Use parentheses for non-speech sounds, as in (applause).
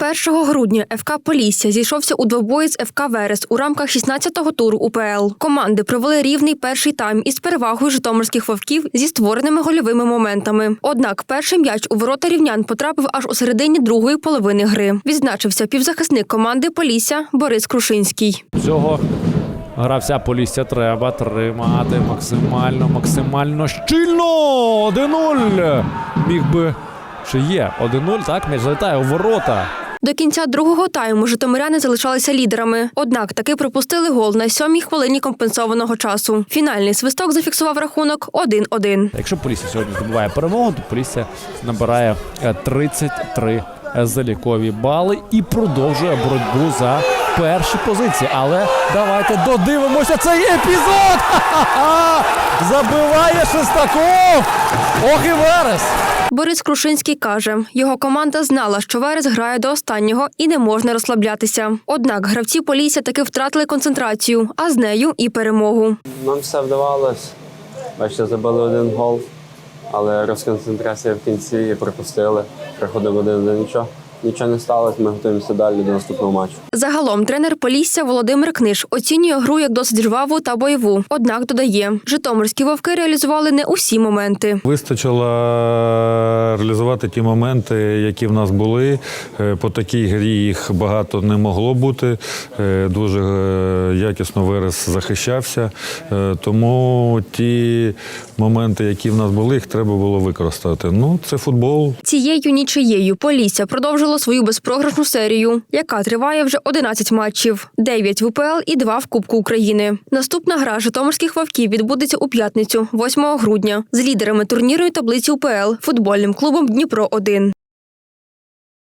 1 грудня ФК Полісся зійшовся у двобої з ФК Верес у рамках 16-го туру УПЛ. Команди провели рівний перший тайм із перевагою житомирських вовків зі створеними гольовими моментами. Однак перший м'яч у ворота рівнян потрапив аж у середині другої половини гри. Відзначився півзахисник команди Полісся Борис Крушинський. Цього гравця Полісся треба тримати максимально, максимально щільно. 1-0. Міг би. Чи є 1-0, так? М'яч залітає у ворота. До кінця другого тайму житомиряни залишалися лідерами. Однак таки пропустили гол на сьомій хвилині компенсованого часу. Фінальний свисток зафіксував рахунок 1-1. Якщо Полісся сьогодні здобуває перемогу, то Полісся набирає е, 33 залікові бали і продовжує боротьбу за перші позиції. Але давайте додивимося цей епізод! (laughs) Забиває Шестаков! Ох і Верес! Борис Крушинський каже, його команда знала, що Верес грає до останнього і не можна розслаблятися. Однак гравці Полісся таки втратили концентрацію, а з нею і перемогу. Нам все вдавалось. Бачите, забили один гол, але розконцентрація в кінці і пропустили. Приходив один до нічого. Нічого не сталося, ми готуємося далі до наступного матчу. Загалом тренер Полісся Володимир Книж оцінює гру як досить жваву та бойову. Однак додає, житомирські вовки реалізували не усі моменти. Вистачило реалізувати ті моменти, які в нас були. Е, По такій грі їх багато не могло бути. Е, Дуже е, якісно вираз захищався. Тому ті моменти, які в нас були, їх треба було використати. Ну, це футбол. Цією нічиєю Полісся продовжило свою безпрограшну серію, яка триває вже 11 матчів: 9 в УПЛ і 2 в Кубку України. Наступна гра житомирських вовків відбудеться у п'ятницю, 8 грудня, з лідерами турнірної таблиці УПЛ футбольним клубом Дніпро 1